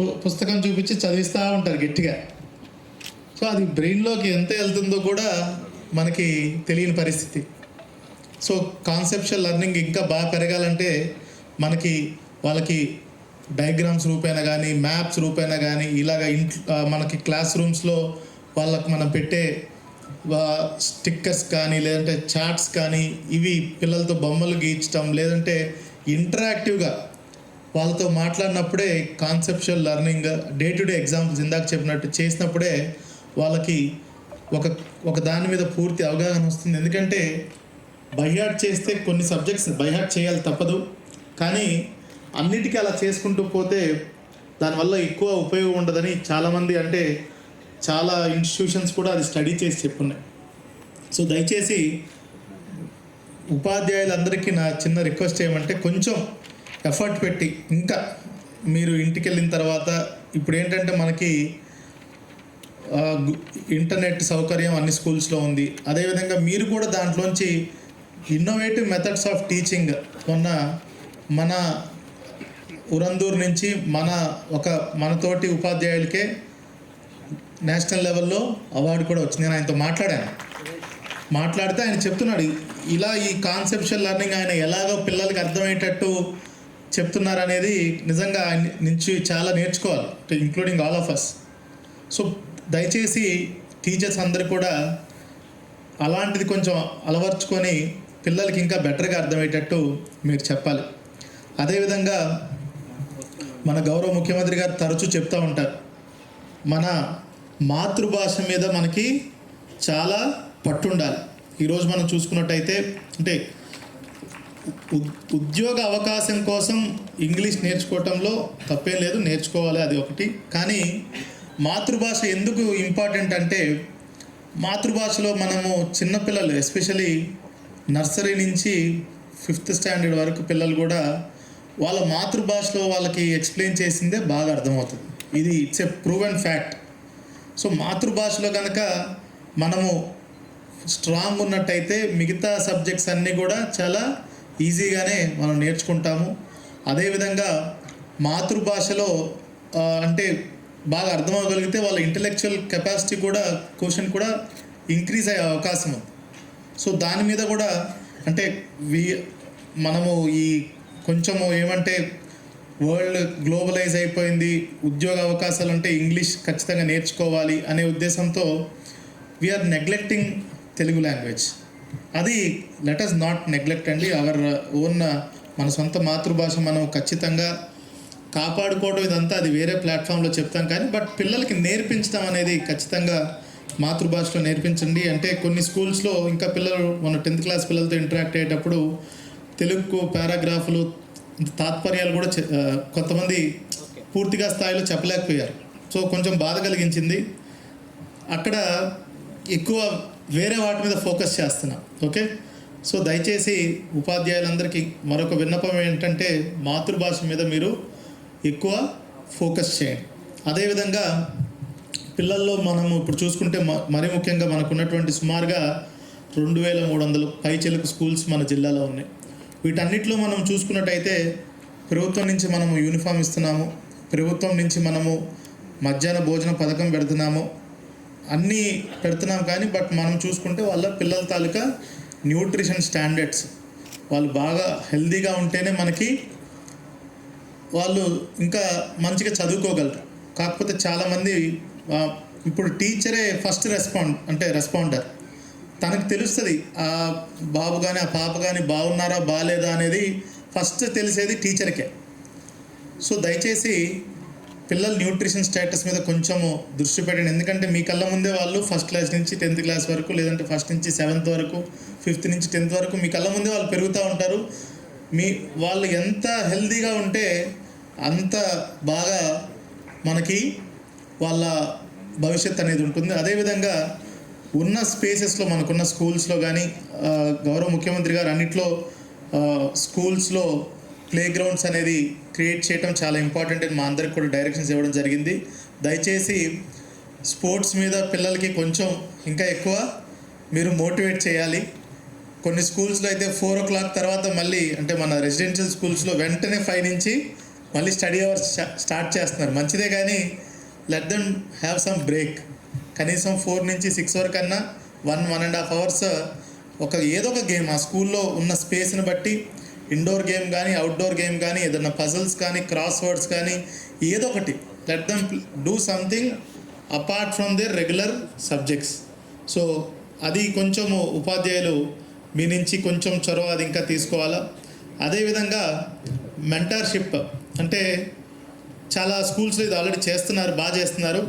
పుస్తకం చూపించి చదివిస్తూ ఉంటారు గట్టిగా. సో అది బ్రెయిన్లోకి ఎంత వెళ్తుందో కూడా మనకి తెలియని పరిస్థితి. సో కాన్సెప్షువల్ లెర్నింగ్ ఇంకా బాగా పెరగాలంటే మనకి వాళ్ళకి డయాగ్రామ్స్ రూపేణ కానీ మ్యాప్స్ రూపేణ కానీ ఇలాగ ఇంట్లో మనకి క్లాస్ రూమ్స్లో వాళ్ళకి మనం పెట్టే స్టిక్కర్స్ కానీ లేదంటే చాట్స్ కానీ ఇవి పిల్లలతో బొమ్మలు గీయించడం లేదంటే ఇంటరాక్టివ్గా వాళ్ళతో మాట్లాడినప్పుడే conceptual learning day to day examples ఇందాక చెప్పినట్టు చేసినప్పుడే వాళ్ళకి ఒక ఒక దాని మీద పూర్తి అవగాహన వస్తుంది. ఎందుకంటే బైహార్ట్ చేస్తే కొన్ని సబ్జెక్ట్స్ బైహార్ట్ చేయాలి తప్పదు. కానీ అన్నిటికీ అలా చేసుకుంటూ పోతే దానివల్ల ఎక్కువ ఉపయోగం ఉండదని చాలామంది అంటే చాలా ఇన్స్టిట్యూషన్స్ కూడా అది స్టడీ చేసి చెప్పున్నాయి సో దయచేసి ఉపాధ్యాయులందరికీ నా చిన్న రిక్వెస్ట్ ఏమంటే కొంచెం ఎఫర్ట్ పెట్టి ఇంకా మీరు ఇంటికి వెళ్ళిన తర్వాత ఇప్పుడు ఏంటంటే మనకి ఇంటర్నెట్ సౌకర్యం అన్ని స్కూల్స్లో ఉంది. అదేవిధంగా మీరు కూడా దాంట్లోంచి ఇన్నోవేటివ్ మెథడ్స్ ఆఫ్ టీచింగ్ ఉన్న మన ఉరందూర్ నుంచి మన ఒక మనతోటి ఉపాధ్యాయులకే నేషనల్ లెవెల్లో అవార్డు కూడా వచ్చింది. నేను ఆయనతో మాట్లాడాను. మాట్లాడితే ఆయన చెప్తున్నాడు ఇలా ఈ కాన్సెప్షువల్ లెర్నింగ్ ఆయన ఎలాగో పిల్లలకి అర్థమయ్యేటట్టు చెప్తున్నారు అనేది నిజంగా నుంచి చాలా నేర్చుకోవాలి including all of us so దయచేసి టీచర్స్ అందరు కూడా అలాంటిది కొంచెం అలవర్చుకొని పిల్లలకి ఇంకా బెటర్గా అర్థమయ్యేటట్టు మీరు చెప్పాలి. అదేవిధంగా మన గౌరవ ముఖ్యమంత్రి గారు తరచూ చెప్తూ ఉంటారు మన మాతృభాష మీద మనకి చాలా పట్టుండాలి. ఈరోజు మనం చూసుకున్నట్టయితే అంటే ఉద్యోగ అవకాశం కోసం ఇంగ్లీష్ నేర్చుకోవటంలో తప్పేం లేదు నేర్చుకోవాలి అది ఒకటి. కానీ మాతృభాష ఎందుకు ఇంపార్టెంట్ అంటే మాతృభాషలో మనము చిన్నపిల్లలు ఎస్పెషలీ నర్సరీ నుంచి ఫిఫ్త్ స్టాండర్డ్ వరకు పిల్లలు కూడా వాళ్ళ మాతృభాషలో వాళ్ళకి ఎక్స్ప్లెయిన్ చేసిందే బాగా అర్థమవుతుంది. ఇది it's a proven fact. So మాతృభాషలో కనుక మనము స్ట్రాంగ్ ఉన్నట్టయితే మిగతా సబ్జెక్ట్స్ అన్నీ కూడా చాలా ఈజీగానే మనం నేర్చుకుంటాము. అదేవిధంగా మాతృభాషలో అంటే బాగా అర్థమవగలిగితే వాళ్ళ ఇంటలెక్చువల్ కెపాసిటీ కూడా క్వశ్చన్ కూడా ఇంక్రీజ్ అయ్యే అవకాశం ఉంది. సో దాని మీద కూడా అంటే వి మనము ఈ కొంచెము ఏమంటే వరల్డ్ గ్లోబలైజ్ అయిపోయింది ఉద్యోగ అవకాశాలు అంటే ఇంగ్లీష్ ఖచ్చితంగా నేర్చుకోవాలి అనే ఉద్దేశంతో వీఆర్ నెగ్లెక్టింగ్ తెలుగు లాంగ్వేజ్ అది లెట్ అస్ నాట్ నెగ్లెక్ట్ అండి. అవర్ ఓన్ మన సొంత మాతృభాష మనం ఖచ్చితంగా కాపాడుకోవడం ఇదంతా అది వేరే ప్లాట్ఫామ్లో చెప్తాం కానీ బట్ పిల్లలకి నేర్పించడం అనేది ఖచ్చితంగా మాతృభాషలో నేర్పించండి. అంటే కొన్ని స్కూల్స్లో ఇంకా పిల్లలు మన టెన్త్ క్లాస్ పిల్లలతో ఇంటరాక్ట్ అయ్యేటప్పుడు తెలుగు పారాగ్రాఫ్లు తాత్పర్యాలు కూడా కొంతమంది పూర్తిగా స్థాయిలో చెప్పలేకపోయారు. సో కొంచెం బాధ కలిగించింది. అక్కడ ఎక్కువ వేరే వాటి మీద ఫోకస్ చేస్తున్నాం ఓకే? సో దయచేసి ఉపాధ్యాయులందరికీ మరొక విన్నపం ఏంటంటే మాతృభాష మీద మీరు ఎక్కువ ఫోకస్ చేయండి. అదేవిధంగా పిల్లల్లో మనము ఇప్పుడు చూసుకుంటే మ- మరీ ముఖ్యంగా మనకున్నటువంటి సుమారుగా రెండు వేల మూడు వందలు పైచెలకు స్కూల్స్ మన జిల్లాలో ఉన్నాయి. వీటన్నిటిలో మనం చూసుకున్నట్టయితే ప్రభుత్వం నుంచి మనము యూనిఫామ్ ఇస్తున్నాము ప్రభుత్వం నుంచి మనము మధ్యాహ్న భోజన పథకం పెడుతున్నాము అన్నీ పెడుతున్నాం కానీ బట్ మనం చూసుకుంటే వాళ్ళ పిల్లల తాలూకా న్యూట్రిషన్ స్టాండర్డ్స్. వాళ్ళు బాగా హెల్దీగా ఉంటేనే మనకి వాళ్ళు ఇంకా మంచిగా చదువుకోగలరు. కాకపోతే చాలామంది ఇప్పుడు టీచరే ఫస్ట్ రెస్పాండ్ అంటే రెస్పాండర్. తనకు తెలుస్తుంది ఆ బాబు కానీ ఆ పాప కానీ బాగున్నారా బాగాలేదా అనేది ఫస్ట్ తెలిసేది టీచర్కే. సో దయచేసి పిల్లల న్యూట్రిషన్ స్టేటస్ మీద కొంచెము దృష్టి పెట్టండి. ఎందుకంటే మీ కళ్ళ ముందే వాళ్ళు ఫస్ట్ క్లాస్ నుంచి టెన్త్ క్లాస్ వరకు లేదంటే ఫస్ట్ నుంచి సెవెంత్ వరకు ఫిఫ్త్ నుంచి టెన్త్ వరకు మీ కళ్ళ ముందే వాళ్ళు పెరుగుతూ ఉంటారు. మీ వాళ్ళు ఎంత హెల్తీగా ఉంటే అంత బాగా మనకి వాళ్ళ భవిష్యత్ అనేది ఉంటుంది. అదేవిధంగా ఉన్న స్పేసెస్లో మనకున్న స్కూల్స్లో కానీ గౌరవ ముఖ్యమంత్రి గారు అన్నిట్లో స్కూల్స్లో ప్లే గ్రౌండ్స్ అనేది క్రియేట్ చేయడం చాలా ఇంపార్టెంట్ అని మా అందరికి కూడా డైరెక్షన్స్ ఇవ్వడం జరిగింది. దయచేసి స్పోర్ట్స్ మీద పిల్లలకి కొంచెం ఇంకా ఎక్కువ మీరు మోటివేట్ చేయాలి. కొన్ని స్కూల్స్లో అయితే ఫోర్ ఓ క్లాక్ తర్వాత మళ్ళీ అంటే మన రెసిడెన్షియల్ స్కూల్స్లో వెంటనే ఫైవ్ నుంచి మళ్ళీ స్టడీ అవర్స్ స్టార్ట్ చేస్తున్నారు. మంచిదే కానీ let them have some break. కనీసం ఫోర్ నుంచి సిక్స్ వరకు అన్నా one one and half hours ఒక ఏదో ఒక గేమ్ ఆ స్కూల్లో ఉన్న స్పేస్ని బట్టి ఇండోర్ గేమ్ కానీ అవుట్డోర్ గేమ్ కానీ ఏదైనా పజల్స్ కానీ క్రాస్ వర్డ్స్ కానీ ఏదో ఒకటి. Let them do something apart from their regular subjects so అది కొంచెము ఉపాధ్యాయులు మీ నుంచి కొంచెం చొరవ అది ఇంకా తీసుకోవాలా? అదేవిధంగా మెంటర్షిప్ అంటే చాలా స్కూల్స్లో ఇది ఆల్రెడీ చేస్తున్నారు బాగా చేస్తున్నారు.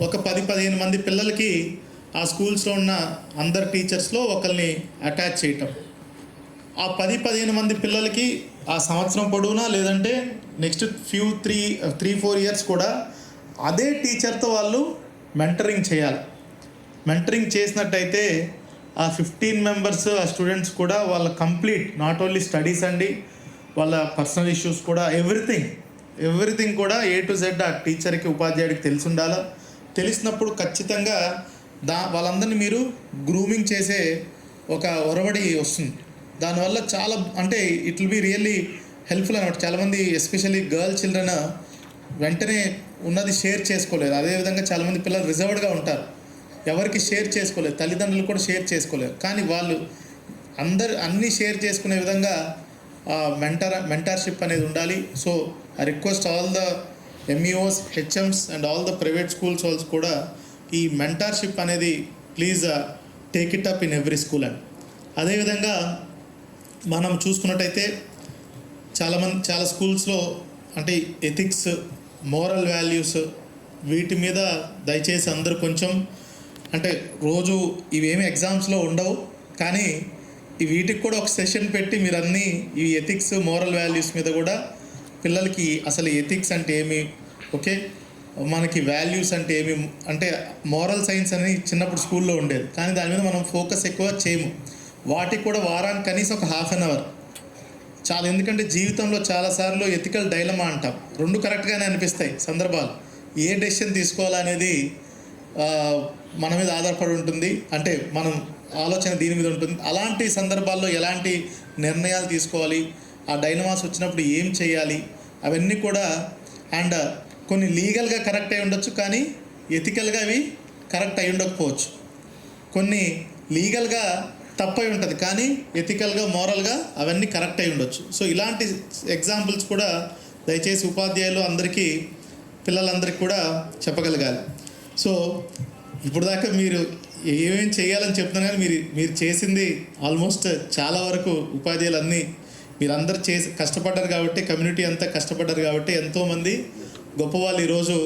ఒక పది పదిహేను మంది పిల్లలకి ఆ స్కూల్స్లో ఉన్న అందరు టీచర్స్లో ఒకరిని అటాచ్ చేయటం. ఆ పది పదిహేను మంది పిల్లలకి ఆ సంవత్సరం పొడవునా? లేదంటే next few three three four years కూడా అదే టీచర్తో వాళ్ళు మెంటరింగ్ చేయాలి. మెంటరింగ్ చేసినట్టయితే ఆ ఫిఫ్టీన్ మెంబర్స్ ఆ స్టూడెంట్స్ కూడా వాళ్ళ కంప్లీట్ నాట్ ఓన్లీ స్టడీస్ అండి వాళ్ళ పర్సనల్ ఇష్యూస్ కూడా ఎవ్రీథింగ్ ఎవ్రీథింగ్ కూడా ఏ టు జెడ్ ఆ టీచర్కి ఉపాధ్యాయుడికి తెలిసి ఉండాలి తెలిసినప్పుడు ఖచ్చితంగా దా వాళ్ళందరినీ మీరు గ్రూమింగ్ చేసే ఒక ఒరవడి వస్తుంది. దానివల్ల చాలా అంటే it will be really helpful అనమాట చాలామంది ఎస్పెషల్లీ గర్ల్ చిల్డ్రన్ వెంటనే ఉన్నది షేర్ చేసుకోలేదు అదేవిధంగా చాలామంది పిల్లలు రిజర్వ్డ్గా ఉంటారు. ఎవరికి షేర్ చేసుకోలేదు తల్లిదండ్రులు కూడా షేర్ చేసుకోలేరు. కానీ వాళ్ళు అందరు అన్నీ షేర్ చేసుకునే విధంగా మెంటర్ మెంటర్షిప్ అనేది ఉండాలి. So I request all the MEOs HMs and all the private schools also కూడా ఈ మెంటర్షిప్ అనేది please take it up in every school and అదేవిధంగా మనం చూసుకున్నట్టయితే చాలామంది చాలా స్కూల్స్లో అంటే ఎథిక్స్ మోరల్ వాల్యూస్ వీటి మీద దయచేసి అందరూ కొంచెం అంటే రోజు ఇవేమి ఎగ్జామ్స్లో ఉండవు. కానీ ఈ వీటికి కూడా ఒక సెషన్ పెట్టి మీరు అన్నీ ఈ ఎథిక్స్ మోరల్ వాల్యూస్ మీద కూడా పిల్లలకి అసలు ఎథిక్స్ అంటే ఏమి? ఓకే? మనకి వాల్యూస్ అంటే ఏమి? అంటే మోరల్ సైన్స్ అని చిన్నప్పుడు స్కూల్లో ఉండేది. కానీ దాని మీద మనం ఫోకస్ ఎక్కువ చేయము. వాటికి కూడా వారానికి కనీసం ఒక హాఫ్ అన్ అవర్ చాలా ఎందుకంటే జీవితంలో చాలాసార్లు ఎథికల్ డైలమా అంటాం. రెండు కరెక్ట్గానే అనిపిస్తాయి సందర్భాలు. ఏ డెసిషన్ తీసుకోవాలనేది మన మీద ఆధారపడి ఉంటుంది. అంటే మనం ఆలోచన దీని మీద ఉంటుంది. అలాంటి సందర్భాల్లో ఎలాంటి నిర్ణయాలు తీసుకోవాలి? ఆ డైనమాస్ వచ్చినప్పుడు ఏం చేయాలి? అవన్నీ కూడా అండ్ కొన్ని లీగల్గా కరెక్ట్ అయి ఉండొచ్చు కానీ ఎథికల్గా అవి కరెక్ట్ అయి ఉండకపోవచ్చు. కొన్ని లీగల్గా తప్పై ఉంటుంది కానీ ఎథికల్గా మోరల్గా అవన్నీ కరెక్ట్ అయి ఉండొచ్చు. సో ఇలాంటి ఎగ్జాంపుల్స్ కూడా దయచేసి ఉపాధ్యాయులు అందరికీ పిల్లలందరికీ కూడా చెప్పగలగాలి. సో ఇప్పుడు దాకా మీరు ఏమేం చేయాలని చెప్తున్నా కానీ మీరు మీరు చేసింది ఆల్మోస్ట్ చాలా వరకు ఉపాధ్యాయులు అన్నీ మీరందరూ చేసి కష్టపడ్డారు కాబట్టి కమ్యూనిటీ అంతా కష్టపడ్డారు కాబట్టి ఎంతోమంది గొప్పవాళ్ళు ఈరోజు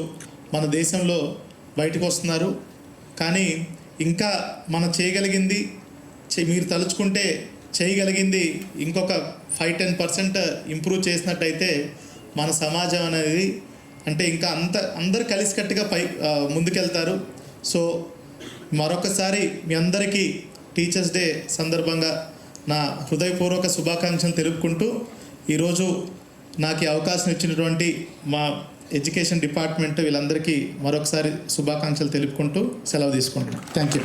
మన దేశంలో బయటకు వస్తున్నారు. కానీ ఇంకా మనం చేయగలిగింది మీరు తలుచుకుంటే చేయగలిగింది ఇంకొక ఫైవ్ టెన్ పర్సెంట్ ఇంప్రూవ్ చేసినట్టయితే మన సమాజం అనేది అంటే ఇంకా అంత అందరు కలిసికట్టుగా పై ముందుకెళ్తారు. సో మరొకసారి మీ అందరికీ టీచర్స్ డే సందర్భంగా నా హృదయపూర్వక శుభాకాంక్షలు తెలుపుకుంటూ ఈరోజు నాకు అవకాశం ఇచ్చినటువంటి మా ఎడ్యుకేషన్ డిపార్ట్మెంట్ వీళ్ళందరికీ మరొకసారి శుభాకాంక్షలు తెలుపుకుంటూ సెలవు తీసుకుంటున్నాను. Thank you.